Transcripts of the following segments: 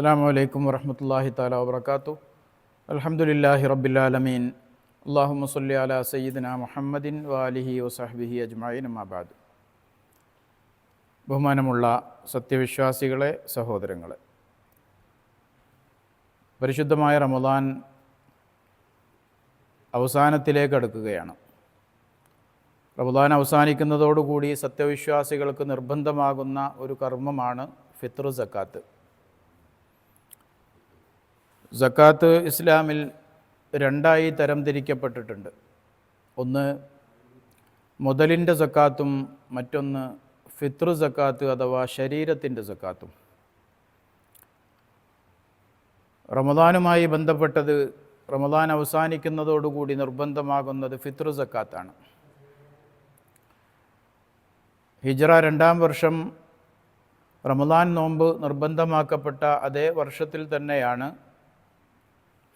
അസ്സാം വലൈക്കും വരഹമത്തല്ലാഹി താല വാബർക്കാത്തു അലഹമുല്ലാഹി റബ്ബിലാലമീൻ അള്ളാഹു സല്ലി അല സയ്യിദിന മുഹമ്മദിൻ വാലിഹി വസഹബിഹി അജ്മായിൻ അമാബാദ് ബഹുമാനമുള്ള സത്യവിശ്വാസികളെ സഹോദരങ്ങളെ പരിശുദ്ധമായ റമദാൻ അവസാനത്തിലേക്ക് അടുക്കുകയാണ്. റമദാൻ അവസാനിക്കുന്നതോടുകൂടി സത്യവിശ്വാസികൾക്ക് നിർബന്ധമാകുന്ന ഒരു കർമ്മമാണ് ഫിത്ർ സക്കാത്ത്. സക്കാത്ത് ഇസ്ലാമിൽ രണ്ടായി തരം തിരിക്കപ്പെട്ടിട്ടുണ്ട് ഒന്ന് മുതലിന്റെ സക്കാത്തും മറ്റൊന്ന് ഫിത്ർ സക്കാത്ത് അഥവാ ശരീരത്തിന്റെ സക്കാത്തും. റമദാനുമായി ബന്ധപ്പെട്ടത് റമദാൻ അവസാനിക്കുന്നതോടുകൂടി നിർബന്ധമാകുന്നത് ഫിത്ർ സക്കാത്താണ്. ഹിജ്റ രണ്ടാം വർഷം റമദാൻ നോമ്പ് നിർബന്ധമാക്കപ്പെട്ട അതേ വർഷത്തിൽ തന്നെയാണ്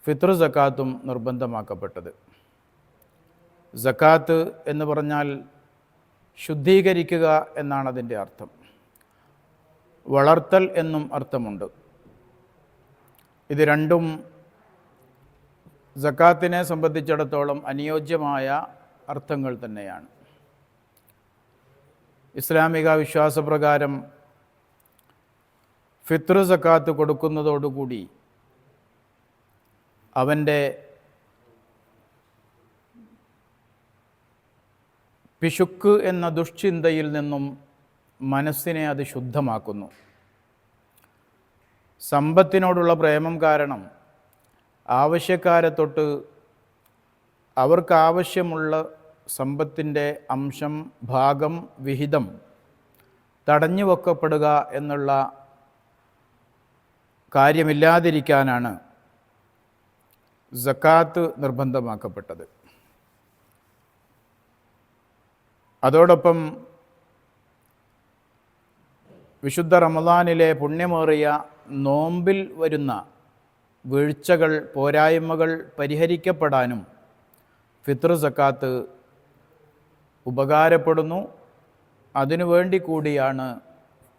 ഫിത്ർ സക്കാത്തും നിർബന്ധമാക്കപ്പെട്ടത്. സക്കാത്ത് എന്ന് പറഞ്ഞാൽ ശുദ്ധീകരിക്കുക എന്നാണ് അതിന്റെ അർത്ഥം. വളർത്തൽ എന്നും അർത്ഥമുണ്ട്. ഇത് രണ്ടും സക്കാത്തിനെ സംബന്ധിച്ചിടത്തോളം അനുയോജ്യമായ അർത്ഥങ്ങൾ തന്നെയാണ്. ഇസ്ലാമിക വിശ്വാസപ്രകാരം ഫിത്ർ സക്കാത്ത് കൊടുക്കുന്നതോടുകൂടി അവന്റെ പിശുക്ക് എന്ന ദുഷ്ചിന്തയിൽ നിന്നും മനസ്സിനെ അത് ശുദ്ധമാക്കുന്നു. സമ്പത്തിനോടുള്ള പ്രേമം കാരണം ആവശ്യക്കാരെ തൊട്ട് അവർക്ക് ആവശ്യമുള്ള സമ്പത്തിന്റെ അംശം ഭാഗം വിഹിതം തടഞ്ഞു വെക്കപ്പെടുക എന്നുള്ള കാര്യമില്ലാതിരിക്കാനാണ് സക്കാത്ത് നിർബന്ധമാക്കപ്പെട്ടത്. അതോടൊപ്പം വിശുദ്ധ റമദാനിലെ പുണ്യമേറിയ നോമ്പിൽ വരുന്ന വീഴ്ചകൾ പോരായ്മകൾ പരിഹരിക്കപ്പെടാനും ഫിത്ർ സക്കാത്ത് ഉപകാരപ്പെടുന്നു. അതിനുവേണ്ടി കൂടിയാണ്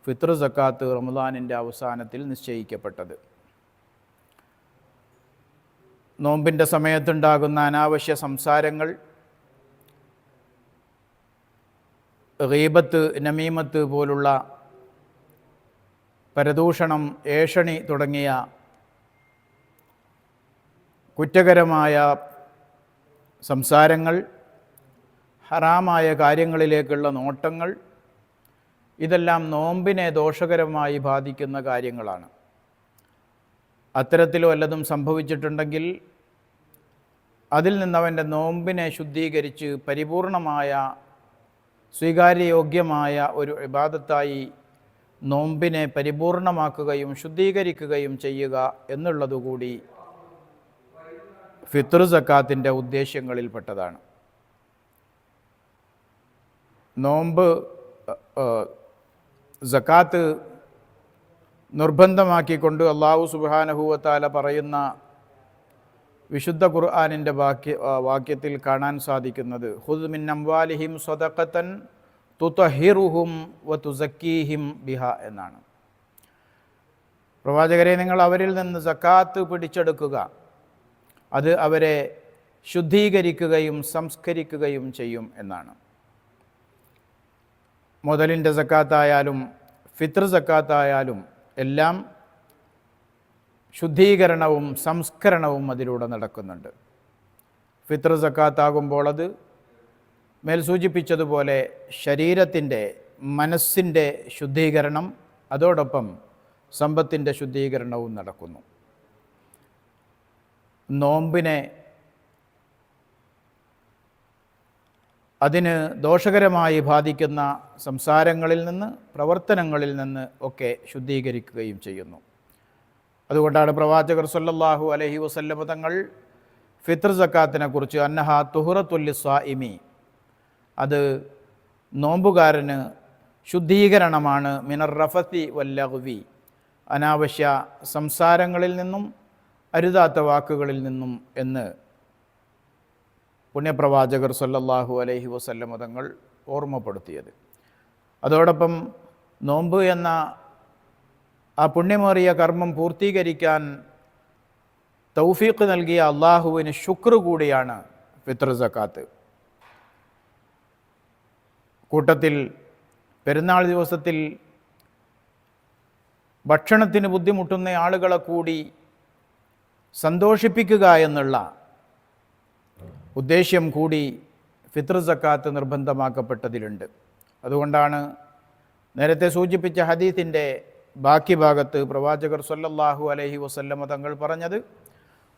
ഫിത്ർ സക്കാത്ത് റമദാനിന്റെ അവസാനത്തിൽ നിശ്ചയിക്കപ്പെട്ടത്. നോമ്പിന്റെ സമയത്തുണ്ടാകുന്ന അനാവശ്യ സംസാരങ്ങൾ റീബത്ത് നമീമത്ത് പോലുള്ള പരദൂഷണം ഏഷണി തുടങ്ങിയ കുറ്റകരമായ സംസാരങ്ങൾ ഹറാമായ കാര്യങ്ങളിലേക്കുള്ള നോട്ടങ്ങൾ ഇതെല്ലാം നോമ്പിനെ ദോഷകരമായി ബാധിക്കുന്ന കാര്യങ്ങളാണ്. അത്തരത്തിൽ വല്ലതും സംഭവിച്ചിട്ടുണ്ടെങ്കിൽ അതിൽ നിന്നവന്റെ നോമ്പിനെ ശുദ്ധീകരിച്ച് പരിപൂർണമായ സ്വീകാര്യയോഗ്യമായ ഒരു ഇബാദത്തായി നോമ്പിനെ പരിപൂർണമാക്കുകയും ശുദ്ധീകരിക്കുകയും ചെയ്യുക എന്നുള്ളതുകൂടി ഫിത്ർ സക്കാത്തിന്റെ ഉദ്ദേശ്യങ്ങളിൽപ്പെട്ടതാണ്. നോമ്പ് സക്കാത്ത് നിർബന്ധമാക്കിക്കൊണ്ട് അള്ളാഹു സുബാനഹുവത്താല പറയുന്ന വിശുദ്ധ ഖുർആാനിന്റെ വാക്യ വാക്യത്തിൽ കാണാൻ സാധിക്കുന്നത്. ഹുദ് മിൻ അംവാലിഹിം സ്വതക്കത്തൻ തുതഹിറുഹും വ തുസക്കീഹിം ബിഹ എന്നാണ്. പ്രവാചകരെ നിങ്ങൾ അവരിൽ നിന്ന് സക്കാത്ത് പിടിച്ചെടുക്കുക. അത് അവരെ ശുദ്ധീകരിക്കുകയും സംസ്കരിക്കുകയും ചെയ്യും എന്നാണ്. മുതലിന്റെ സക്കാത്തായാലും ഫിത്ർ സക്കാത്തായാലും എല്ലാം ശുദ്ധീകരണവും സംസ്കരണവും അതിലൂടെ നടക്കുന്നുണ്ട്. ഫിത്ര സക്കാത്താകുമ്പോൾ അത് മേൽ സൂചിപ്പിച്ചതുപോലെ ശരീരത്തിന്റെ മനസ്സിന്റെ ശുദ്ധീകരണം അതോടൊപ്പം സമ്പത്തിന്റെ ശുദ്ധീകരണവും നടക്കുന്നു. നോമ്പിനെ അതിന് ദോഷകരമായി ബാധിക്കുന്ന സംസാരങ്ങളിൽ നിന്ന് പ്രവർത്തനങ്ങളിൽ നിന്ന് ഒക്കെ ശുദ്ധീകരിക്കുകയും ചെയ്യുന്നു. അതുകൊണ്ടാണ് പ്രവാചകർ സല്ലല്ലാഹു അലഹി വസല്ലമ തങ്ങൾ ഫിത്ർ സക്കാത്തിനെ കുറിച്ച് അന്നഹ തുഹുറത്തുല്ലി സ്വാഇമി അത് നോമ്പുകാരന് ശുദ്ധീകരണമാണ് മിനർ റഫത്തി വല്ലഹുവി അനാവശ്യ സംസാരങ്ങളിൽ നിന്നും അരുതാത്ത വാക്കുകളിൽ നിന്നും എന്ന് പുണ്യപ്രവാചകർ സല്ലല്ലാഹു അലൈഹി വസല്ലമ തങ്ങൾ ഓർമ്മപ്പെടുത്തിയത്. അതോടൊപ്പം നോമ്പ് എന്ന ആ പുണ്യമേറിയ കർമ്മം പൂർത്തീകരിക്കാൻ തൗഫീഖ് നൽകിയ അള്ളാഹുവിന് ശുക്ർ കൂടിയാണ് ഫിത്ർ സക്കാത്ത്. കൂട്ടത്തിൽ പെരുന്നാൾ ദിവസത്തിൽ ഭക്ഷണത്തിന് ബുദ്ധിമുട്ടുന്ന ആളുകളെ കൂടി സന്തോഷിപ്പിക്കുക എന്നുള്ള ഉദ്ദേശ്യം കൂടി ഫിത്ർ സക്കാത്ത് നിർബന്ധമാക്കപ്പെട്ടതിലുണ്ട്. അതുകൊണ്ടാണ് നേരത്തെ സൂചിപ്പിച്ച ഹദീത്തിന്റെ ബാക്കി ഭാഗത്ത് പ്രവാചകർ സല്ലല്ലാഹു അലൈഹി വസല്ലമ തങ്ങൾ പറഞ്ഞത്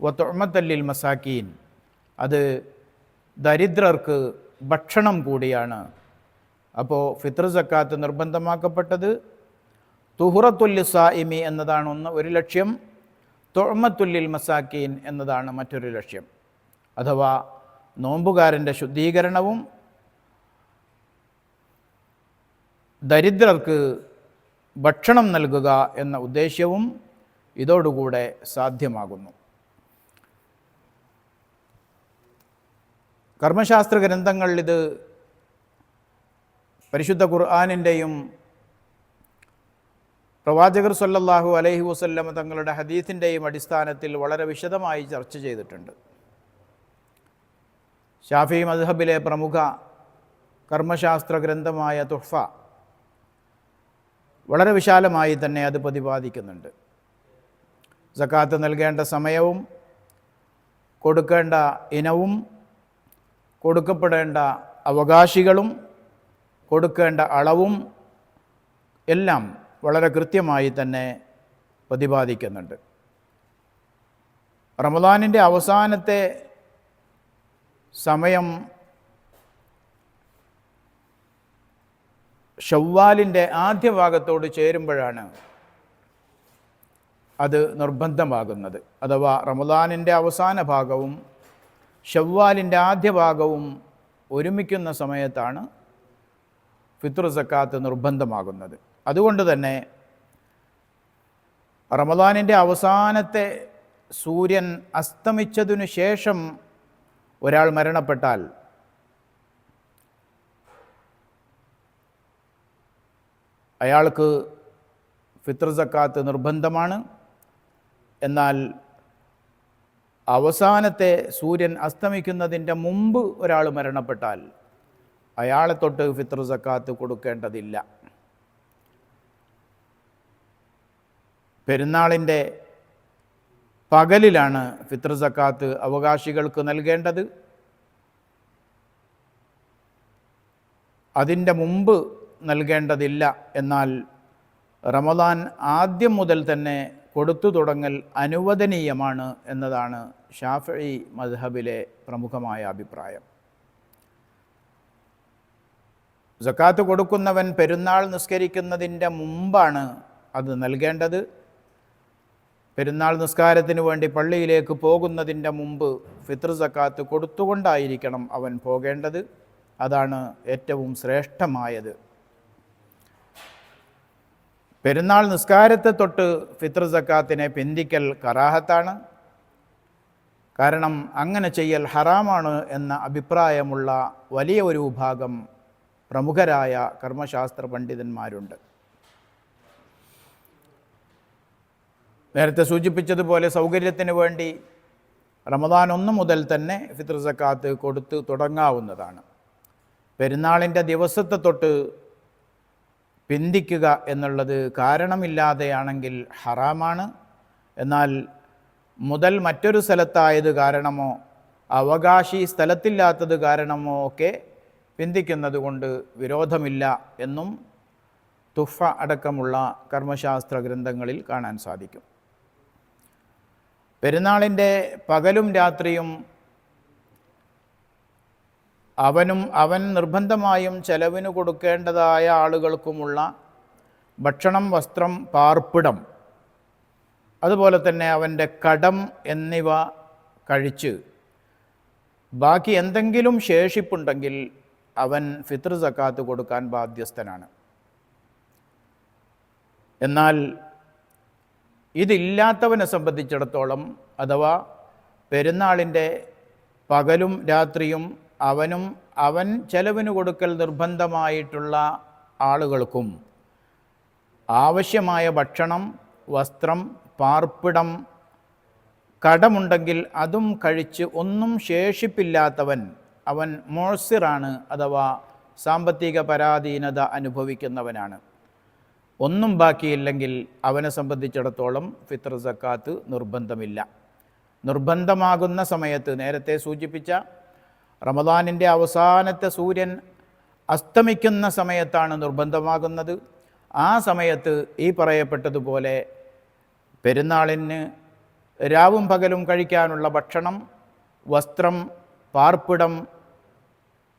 വത്തൊമ്മത്തല്ലിൽ മസാക്കീൻ. അത് ദരിദ്രർക്ക് ഭക്ഷണം കൂടിയാണ്. അപ്പോൾ ഫിത്ർ സക്കാത്ത് നിർബന്ധമാക്കപ്പെട്ടത് തുഹുറത്തുല്ലി സായിമി എന്നതാണ് ഒന്ന് ഒരു ലക്ഷ്യം തൊഴമത്തുല്ലിൽ മസാക്കീൻ എന്നതാണ് മറ്റൊരു ലക്ഷ്യം. അഥവാ നോമ്പുകാരന്റെ ശുദ്ധീകരണവും ദരിദ്രർക്ക് ഭക്ഷണം നൽകുക എന്ന ഉദ്ദേശ്യവും ഇതോടുകൂടെ സാധ്യമാകുന്നു. കർമ്മശാസ്ത്ര ഗ്രന്ഥങ്ങളിൽ ഇത് പരിശുദ്ധ ഖുർആാനിന്റെയും പ്രവാചകർ സല്ലല്ലാഹു അലൈഹി വസല്ലമ തങ്ങളുടെ ഹദീഫിന്റെയും അടിസ്ഥാനത്തിൽ വളരെ വിശദമായി ചർച്ച ചെയ്തിട്ടുണ്ട്. ഷാഫി മദ്ഹബിലെ പ്രമുഖ കർമ്മശാസ്ത്ര ഗ്രന്ഥമായ തുഹ്ഫ വളരെ വിശാലമായി തന്നെ അത് പ്രതിപാദിക്കുന്നുണ്ട്. സക്കാത്ത് നൽകേണ്ട സമയവും കൊടുക്കേണ്ട ഇനവും കൊടുക്കപ്പെടേണ്ട അവകാശികളും കൊടുക്കേണ്ട അളവും എല്ലാം വളരെ കൃത്യമായി തന്നെ പ്രതിപാദിക്കുന്നുണ്ട്. റമദാനിന്റെ അവസാനത്തെ സമയം ഷവ്വാലിന്റെ ആദ്യ ഭാഗത്തോട് ചേരുമ്പോഴാണ് അത് നിർബന്ധമാകുന്നത്. അഥവാ റമദാനിന്റെ അവസാന ഭാഗവും ഷവ്വാലിന്റെ ആദ്യ ഭാഗവും ഒരുമിക്കുന്ന സമയത്താണ് ഫിത്ർ സക്കാത്ത് നിർബന്ധമാകുന്നത്. അതുകൊണ്ട് തന്നെ റമദാനിന്റെ അവസാനത്തെ സൂര്യൻ അസ്തമിച്ചതിനു ശേഷം ഒരാൾ മരണപ്പെട്ടാൽ അയാൾക്ക് ഫിത്ർ സക്കാത്ത് നിർബന്ധമാണ്. എന്നാൽ അവസാനത്തെ സൂര്യൻ അസ്തമിക്കുന്നതിന്റെ മുമ്പ് ഒരാൾ മരണപ്പെട്ടാൽ അയാളെ തൊട്ട് ഫിത്ർ സക്കാത്ത് കൊടുക്കേണ്ടതില്ല. പെരുന്നാളിന്റെ പകലിലാണ് ഫിത്ർ സക്കാത്ത് അവകാശികൾക്ക് നൽകേണ്ടത്. അതിന്റെ മുമ്പ് നൽകേണ്ടതില്ല എന്നാൽ റമദാൻ ആദ്യം മുതൽ തന്നെ കൊടുത്തു തുടങ്ങൽ അനുവദനീയമാണ് എന്നതാണ് ഷാഫി മദ്ഹബിലെ പ്രമുഖമായ അഭിപ്രായം. സക്കാത്ത് കൊടുക്കുന്നവൻ പെരുന്നാൾ നിസ്കരിക്കുന്നതിന്റെ മുമ്പാണ് അത് നൽകേണ്ടത്. പെരുന്നാൾ നിസ്കാരത്തിന് വേണ്ടി പള്ളിയിലേക്ക് പോകുന്നതിന്റെ മുമ്പ് ഫിത്ർ സക്കാത്ത് കൊടുത്തുകൊണ്ടായിരിക്കണം അവൻ പോകേണ്ടത്. അതാണ് ഏറ്റവും ശ്രേഷ്ഠമായത്. പെരുന്നാൾ നിസ്കാരത്തെ തൊട്ട് ഫിത്ർ സക്കാത്തിനെ പിന്തിക്കൽ കറാഹത്താണ്. കാരണം അങ്ങനെ ചെയ്യൽ ഹറാമാണ് എന്ന അഭിപ്രായമുള്ള വലിയ ഒരു വിഭാഗം പ്രമുഖരായ കർമ്മശാസ്ത്ര പണ്ഡിതന്മാരുണ്ട്. നേരത്തെ സൂചിപ്പിച്ചതുപോലെ സൗകര്യത്തിന് വേണ്ടി റമദാൻ ഒന്ന് മുതൽ തന്നെ ഫിത്ർ സക്കാത്ത് കൊടുത്ത് തുടങ്ങാവുന്നതാണ്. പെരുന്നാളിന്റെ ദിവസത്തെ തൊട്ട് പിന്തിക്കുക എന്നുള്ളത് കാരണമില്ലാതെയാണെങ്കിൽ ഹറാമാണ്. എന്നാൽ മുതൽ മറ്റൊരു സ്ഥലത്തായത് കാരണമോ അവകാശി സ്ഥലത്തില്ലാത്തത് കാരണമോ ഒക്കെ പിന്തിക്കുന്നത് കൊണ്ട് വിരോധമില്ല എന്നും തുഫ അടക്കമുള്ള കർമ്മശാസ്ത്ര ഗ്രന്ഥങ്ങളിൽ കാണാൻ സാധിക്കും. പെരുന്നാളിന്റെ പകലും രാത്രിയും അവനും അവൻ നിർബന്ധമായും ചെലവിന് കൊടുക്കേണ്ടതായ ആളുകൾക്കുമുള്ള ഭക്ഷണം വസ്ത്രം പാർപ്പിടം അതുപോലെ തന്നെ അവന്റെ കടം എന്നിവ കഴിച്ച് ബാക്കി എന്തെങ്കിലും ശേഷിപ്പുണ്ടെങ്കിൽ അവൻ ഫിത്ർ സക്കാത്ത് കൊടുക്കാൻ ബാധ്യസ്ഥനാണ്. എന്നാൽ ഇതില്ലാത്തവനെ സംബന്ധിച്ചിടത്തോളം അഥവാ പെരുന്നാളിന്റെ പകലും രാത്രിയും അവനും അവൻ ചെലവിന് കൊടുക്കൽ നിർബന്ധമായിട്ടുള്ള ആളുകൾക്കും ആവശ്യമായ ഭക്ഷണം വസ്ത്രം പാർപ്പിടം കടമുണ്ടെങ്കിൽ അതും കഴിച്ച് ഒന്നും ശേഷിപ്പില്ലാത്തവൻ അവൻ മോഴ്സിറാണ് അഥവാ സാമ്പത്തിക പരാധീനത അനുഭവിക്കുന്നവനാണ്. ഒന്നും ബാക്കിയില്ലെങ്കിൽ അവനെ സംബന്ധിച്ചിടത്തോളം ഫിത്ർ സക്കാത്ത് നിർബന്ധമില്ല. നിർബന്ധമാകുന്ന സമയത്ത് നേരത്തെ സൂചിപ്പിച്ച റമദാനിന്റെ അവസാനത്തെ സൂര്യൻ അസ്തമിക്കുന്ന സമയത്താണ് നിർബന്ധമാകുന്നത്. ആ സമയത്ത് ഈ പറയപ്പെട്ടതുപോലെ പെരുന്നാളിന് രാവും പകലും കഴിക്കാനുള്ള ഭക്ഷണം വസ്ത്രം പാർപ്പിടം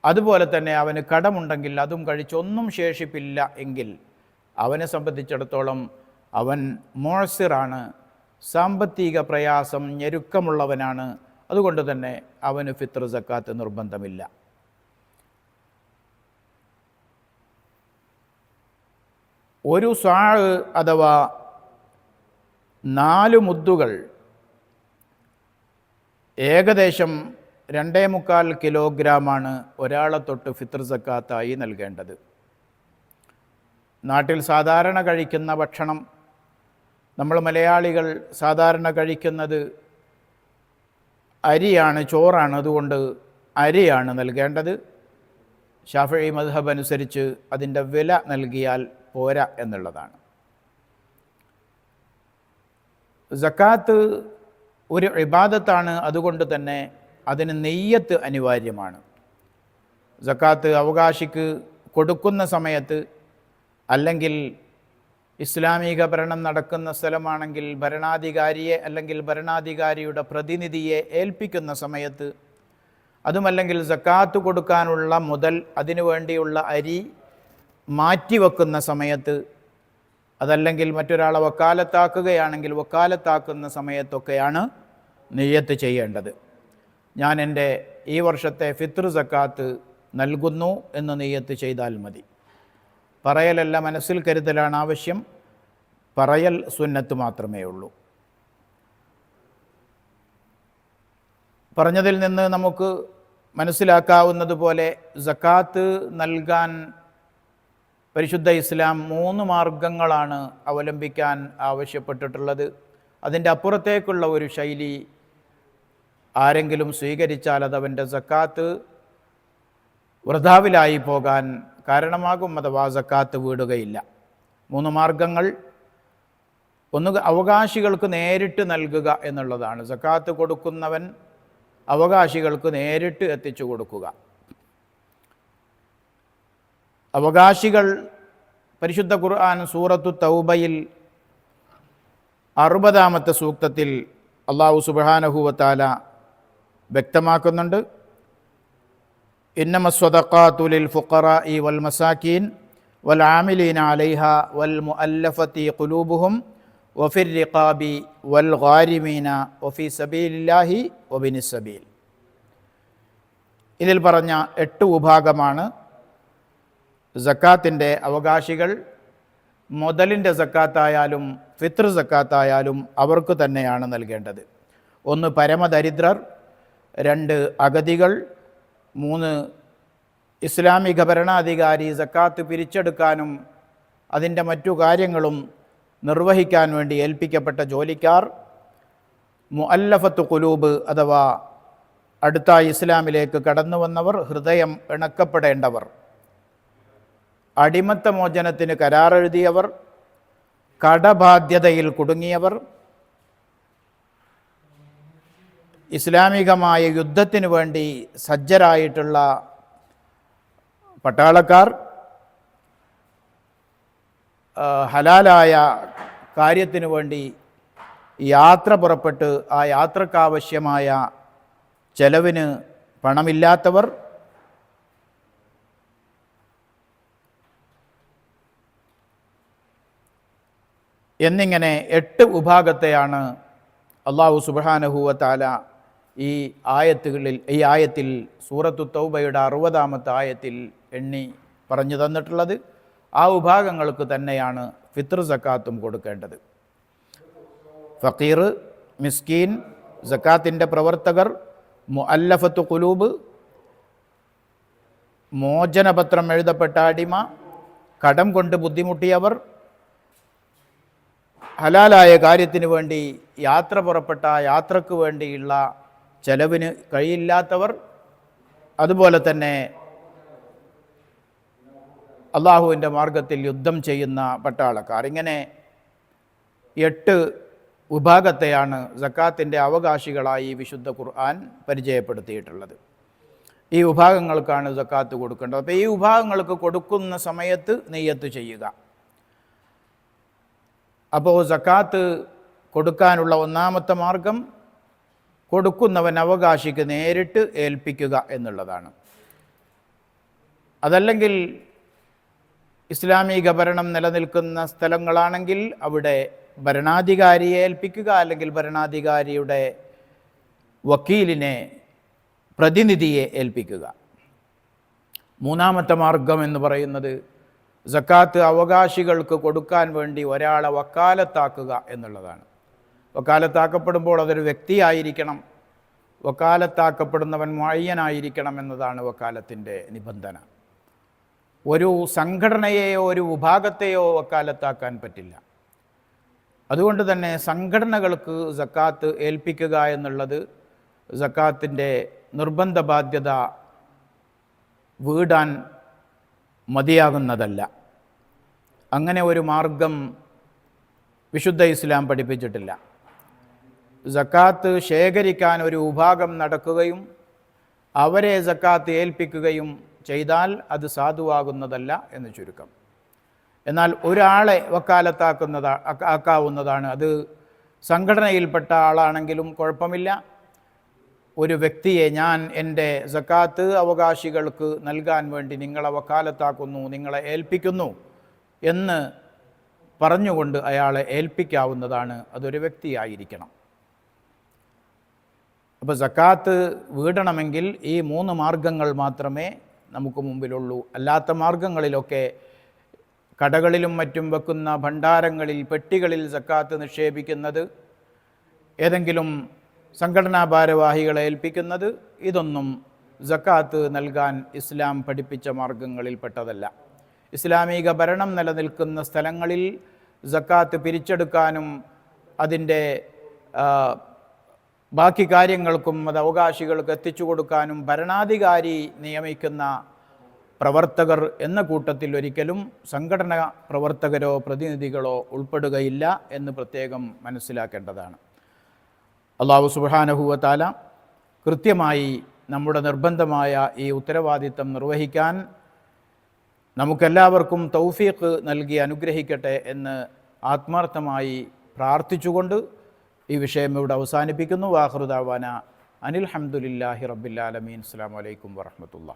അതുപോലെ തന്നെ അവന് കടമുണ്ടെങ്കിൽ അതും കഴിച്ചൊന്നും ശേഷിപ്പില്ല എങ്കിൽ അവനെ സംബന്ധിച്ചിടത്തോളം അവൻ മോഴ്സിറാണ് സാമ്പത്തിക പ്രയാസം ഞെരുക്കമുള്ളവനാണ്. അതുകൊണ്ട് തന്നെ അവന് ഫിത്ര സക്കാത്ത് നിർബന്ധമില്ല. ഒരു സാഴ് അഥവാ നാല് മുദ്ദുകൾ ഏകദേശം രണ്ടേ മുക്കാൽ കിലോഗ്രാമാണ് ഒരാളെ തൊട്ട് ഫിത്ര സക്കാത്തായി നൽകേണ്ടത്. നാട്ടിൽ സാധാരണ കഴിക്കുന്ന ഭക്ഷണം നമ്മൾ മലയാളികൾ സാധാരണ കഴിക്കുന്നത് അരിയാണ് ചോറാണ്. അതുകൊണ്ട് അരിയാണ് നൽകേണ്ടത്. ഷാഫി മദ്ഹബ് അനുസരിച്ച് അതിന്റെ വില നൽകിയാൽ പോരാ എന്നുള്ളതാണ്. സക്കാത്ത് ഒരു ഇബാദത്താണ് അതുകൊണ്ട് തന്നെ അതിന് നെയ്യത്ത് അനിവാര്യമാണ്. സക്കാത്ത് അവകാശിക്ക് കൊടുക്കുന്ന സമയത്ത് അല്ലെങ്കിൽ ഇസ്ലാമിക ഭരണം നടക്കുന്ന സ്ഥലമാണെങ്കിൽ ഭരണാധികാരിയെ അല്ലെങ്കിൽ ഭരണാധികാരിയുടെ പ്രതിനിധിയെ ഏൽപ്പിക്കുന്ന സമയത്ത് അതുമല്ലെങ്കിൽ സക്കാത്ത് കൊടുക്കാനുള്ള മുതൽ അതിനു വേണ്ടിയുള്ള അരി മാറ്റിവെക്കുന്ന സമയത്ത് അതല്ലെങ്കിൽ മറ്റൊരാളെ വക്കാലത്താക്കുകയാണെങ്കിൽ വക്കാലത്താക്കുന്ന സമയത്തൊക്കെയാണ് നെയ്യത്ത് ചെയ്യേണ്ടത്. ഞാൻ എന്റെ ഈ വർഷത്തെ ഫിത്ർ സക്കാത്ത് നൽകുന്നു എന്ന് നെയ്യത്ത് ചെയ്താൽ മതി. പറയലല്ല മനസ്സിൽ കരുതലാണ് ആവശ്യം. പറയൽ സുന്നത്ത് മാത്രമേ ഉള്ളൂ. പറഞ്ഞതിൽ നിന്ന് നമുക്ക് മനസ്സിലാക്കാവുന്നത് പോലെ സക്കാത്ത് നൽകാൻ പരിശുദ്ധ ഇസ്ലാം മൂന്ന് മാർഗങ്ങളാണ് അവലംബിക്കാൻ ആവശ്യപ്പെട്ടിട്ടുള്ളത്. അതിന്റെ അപ്പുറത്തേക്കുള്ള ഒരു ശൈലി ആരെങ്കിലും സ്വീകരിച്ചാൽ അത് അവന്റെ സക്കാത്ത് വൃതാവിലായി പോകാൻ കാരണമാകും അഥവാ സക്കാത്ത് വീടുകയില്ല. മൂന്ന് മാർഗങ്ങൾ. ഒന്ന് അവകാശികൾക്ക് നേരിട്ട് നൽകുക എന്നുള്ളതാണ്. സക്കാത്ത് കൊടുക്കുന്നവൻ അവകാശികൾക്ക് നേരിട്ട് എത്തിച്ചു കൊടുക്കുക. അവകാശികൾ പരിശുദ്ധ ഖുർആൻ സൂറത്തു തൗബയിൽ അറുപതാമത്തെ സൂക്തത്തിൽ അള്ളാഹു സുബാനഹുവത്താല വ്യക്തമാക്കുന്നുണ്ട്. വൽ മസാക്കീൻ വൽ ആമിലീന അലൈഹ വൽ മുഅല്ലഫത്തി ഖുലൂബുഹും വഫിർ റിഖാബി വൽ ഗാരിമീന വഫി സബീലില്ലാഹി വബിനി സബീൽ ഇതിൽ പറഞ്ഞ എട്ട് വിഭാഗമാണ് സക്കാത്തിന്റെ അവകാശികൾ. മുതലിന്റെ സക്കാത്തായാലും ഫിത്ർ സക്കാത്തായാലും അവർക്ക് തന്നെയാണ് നൽകേണ്ടത്. ഒന്ന് പരമദരിദ്രർ രണ്ട് അഗതികൾ മൂന്ന് ഇസ്ലാമിക ഭരണാധികാരി സക്കാത്ത് പിരിച്ചെടുക്കാനും അതിന്റെ മറ്റു കാര്യങ്ങളും നിർവഹിക്കാൻ വേണ്ടി ഏൽപ്പിക്കപ്പെട്ട ജോലിക്കാർ മുഅല്ലഫത്ത് കുലൂബ് അഥവാ അടുത്ത ഇസ്ലാമിലേക്ക് കടന്നു വന്നവർ ഹൃദയം ഇണക്കപ്പെടേണ്ടവർ. അടിമത്ത മോചനത്തിന് കരാറെഴുതിയവർ കടബാധ്യതയിൽ കുടുങ്ങിയവർ ഇസ്ലാമികമായ യുദ്ധത്തിന് വേണ്ടി സജ്ജരായിട്ടുള്ള പട്ടാളക്കാർ ഹലാലായ കാര്യത്തിന് വേണ്ടി യാത്ര പുറപ്പെട്ട് ആ യാത്രക്കാവശ്യമായ ചെലവിന് പണമില്ലാത്തവർ എന്നിങ്ങനെ എട്ട് വിഭാഗത്തെയാണ് അള്ളാഹു സുബാനഹുവ താല ഈ ആയത്തുകളിൽ ഈ ആയത്തിൽ സൂറത്തു തൗബയുടെ അറുപതാമത്തെ ആയത്തിൽ എണ്ണി പറഞ്ഞു തന്നിട്ടുള്ളത് ആ വിഭാഗങ്ങൾക്ക് തന്നെയാണ് ഫിത്ർ സക്കാത്തും കൊടുക്കേണ്ടത്. ഫക്കീർ മിസ്കീൻ സക്കാത്തിന്റെ പ്രവർത്തകർ മുഅല്ലഫത്ത് കുലൂബ് മോചനപത്രം എഴുതപ്പെട്ട അടിമ കടം കൊണ്ട് ബുദ്ധിമുട്ടിയവർ ഹലാലായ കാര്യത്തിന് വേണ്ടി യാത്ര പുറപ്പെട്ട യാത്രയ്ക്ക് വേണ്ടിയുള്ള ചെലവിന് കഴിയില്ലാത്തവർ അതുപോലെ തന്നെ അള്ളാഹുവിന്റെ മാർഗത്തിൽ യുദ്ധം ചെയ്യുന്ന പട്ടാളക്കാർ. ഇങ്ങനെ എട്ട് വിഭാഗത്തെയാണ് സക്കാത്തിന്റെ അവകാശികളായി വിശുദ്ധ ഖുർആൻ പരിചയപ്പെടുത്തിയിട്ടുള്ളത്. ഈ വിഭാഗങ്ങൾക്കാണ് സക്കാത്ത് കൊടുക്കേണ്ടത്. അപ്പോൾ ഈ വിഭാഗങ്ങൾക്ക് കൊടുക്കുന്ന സമയത്ത് നെയ്യത്ത് ചെയ്യുക. അപ്പോൾ സക്കാത്ത് കൊടുക്കാനുള്ള ഒന്നാമത്തെ മാർഗം കൊടുക്കുന്നവൻ അവകാശിക്ക് നേരിട്ട് ഏൽപ്പിക്കുക എന്നുള്ളതാണ്. അതല്ലെങ്കിൽ ഇസ്ലാമിക ഭരണം നിലനിൽക്കുന്ന സ്ഥലങ്ങളാണെങ്കിൽ അവിടെ ഭരണാധികാരിയെ ഏൽപ്പിക്കുക അല്ലെങ്കിൽ ഭരണാധികാരിയുടെ വക്കീലിനെ പ്രതിനിധിയെ ഏൽപ്പിക്കുക. മൂന്നാമത്തെ മാർഗം എന്ന് പറയുന്നത് സക്കാത്ത് അവകാശികൾക്ക് കൊടുക്കാൻ വേണ്ടി ഒരാളെ വക്കാലത്താക്കുക എന്നുള്ളതാണ്. വക്കാലത്താക്കപ്പെടുമ്പോൾ അതൊരു വ്യക്തിയായിരിക്കണം. വക്കാലത്താക്കപ്പെടുന്നവൻ മുഴയ്യനായിരിക്കണം എന്നതാണ് വക്കാലത്തിന്റെ നിബന്ധന. ഒരു സംഘടനയെയോ ഒരു വിഭാഗത്തെയോ വക്കാലത്താക്കാൻ പറ്റില്ല. അതുകൊണ്ട് തന്നെ സംഘടനകൾക്ക് സക്കാത്ത് ഏൽപ്പിക്കുക എന്നുള്ളത് സക്കാത്തിന്റെ നിർബന്ധ ബാധ്യത വീടാൻ മതിയാകുന്നതല്ല. അങ്ങനെ ഒരു മാർഗം വിശുദ്ധ ഇസ്ലാം പഠിപ്പിച്ചിട്ടില്ല. സക്കാത്ത് ശേഖരിക്കാൻ ഒരു വിഭാഗം നടക്കുകയും അവരെ സക്കാത്ത് ഏൽപ്പിക്കുകയും ചെയ്താൽ അത് സാധുവാകുന്നതല്ല എന്ന് ചുരുക്കം. എന്നാൽ ഒരാളെ വക്കാലത്താക്കുന്നതാ ആക്കാവുന്നതാണ്. അത് സംഘടനയിൽപ്പെട്ട ആളാണെങ്കിലും കുഴപ്പമില്ല. ഒരു വ്യക്തിയെ ഞാൻ എന്റെ സക്കാത്ത് അവകാശികൾക്ക് നൽകാൻ വേണ്ടി നിങ്ങളെ വക്കാലത്താക്കുന്നു നിങ്ങളെ ഏൽപ്പിക്കുന്നു എന്ന് പറഞ്ഞുകൊണ്ട് അയാളെ ഏൽപ്പിക്കാവുന്നതാണ്. അതൊരു വ്യക്തിയായിരിക്കണം. അപ്പോൾ സക്കാത്ത് വീടണമെങ്കിൽ ഈ മൂന്ന് മാർഗങ്ങൾ മാത്രമേ നമുക്ക് മുമ്പിലുള്ളൂ. അല്ലാത്ത മാർഗങ്ങളിലൊക്കെ കടകളിലും മറ്റും വെക്കുന്ന ഭണ്ഡാരങ്ങളിൽ പെട്ടികളിൽ സക്കാത്ത് നിക്ഷേപിക്കുന്നത് ഏതെങ്കിലും സംഘടനാ ഭാരവാഹികളെ ഏൽപ്പിക്കുന്നത് ഇതൊന്നും സക്കാത്ത് നൽകാൻ ഇസ്ലാം പഠിപ്പിച്ച മാർഗങ്ങളിൽപ്പെട്ടതല്ല. ഇസ്ലാമിക ഭരണം നിലനിൽക്കുന്ന സ്ഥലങ്ങളിൽ സക്കാത്ത് പിരിച്ചെടുക്കാനും അതിന്റെ ബാക്കി കാര്യങ്ങൾക്കും അത് അവകാശികൾക്ക് എത്തിച്ചു കൊടുക്കാനും ഭരണാധികാരി നിയമിക്കുന്ന പ്രവർത്തകർ എന്ന കൂട്ടത്തിൽ ഒരിക്കലും സംഘടന പ്രവർത്തകരോ പ്രതിനിധികളോ ഉൾപ്പെടുകയില്ല എന്ന് പ്രത്യേകം മനസ്സിലാക്കേണ്ടതാണ്. അള്ളാഹു സുബാനഹുവത്താല കൃത്യമായി നമ്മുടെ നിർബന്ധമായ ഈ ഉത്തരവാദിത്തം നിർവഹിക്കാൻ നമുക്കെല്ലാവർക്കും തൗഫീഖ് നൽകി അനുഗ്രഹിക്കട്ടെ എന്ന് ആത്മാർത്ഥമായി പ്രാർത്ഥിച്ചുകൊണ്ട് ഈ വിഷയം ഇവിടെ അവസാനിപ്പിക്കുന്നു. വാഹൃദാവാന അനിൽ ഹംദുലില്ലാഹി റബ്ബില്ലാലമീൻ അസ്സാം വലൈക്കും വറഹമത്തുള്ള